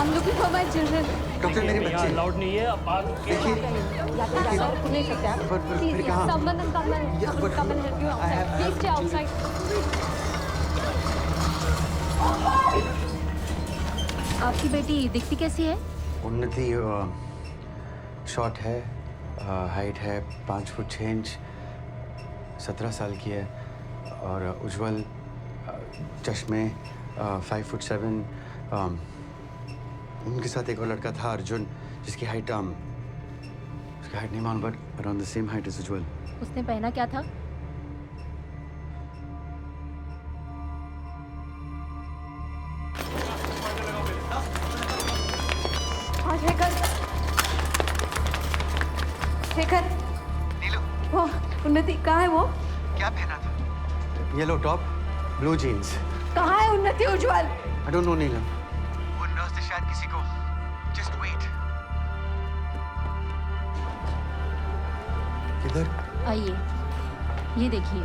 I'm looking for my children. Doctor मेरे बच्चे। Allowed नहीं है आप बाहर देखिए नहीं सकते आप but- but प्लीज़ कहाँ? someone and come and Yeah, but- come and help you outside. Please stay outside. आपकी बेटी दिखती कैसी है? उन्नति शॉर्ट है हाइट है पाँच फुट छः इंच सत्रह साल की है और उज्जवल चश्मे फाइव फुट सेवन उनके साथ एक और लड़का था अर्जुन जिसकी हाइट um, उसकी हाइट नहीं मालूम but around the same height is Ujjwal उसने पहना क्या था? हाँ शेखर। शेखर। नीलू। वो उन्नति कहाँ है वो? क्या पहना था? येलो टॉप ब्लू जीन्स कहाँ है उन्नति उज्जवल? आई डोंट नो नीलम शायद किसी को जस्ट वेट किधर? आइए। ये देखिए।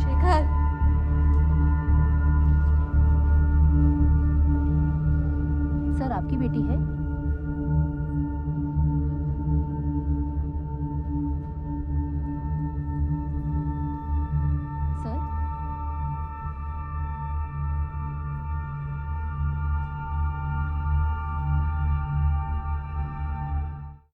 शेखर। सर आपकी बेटी है?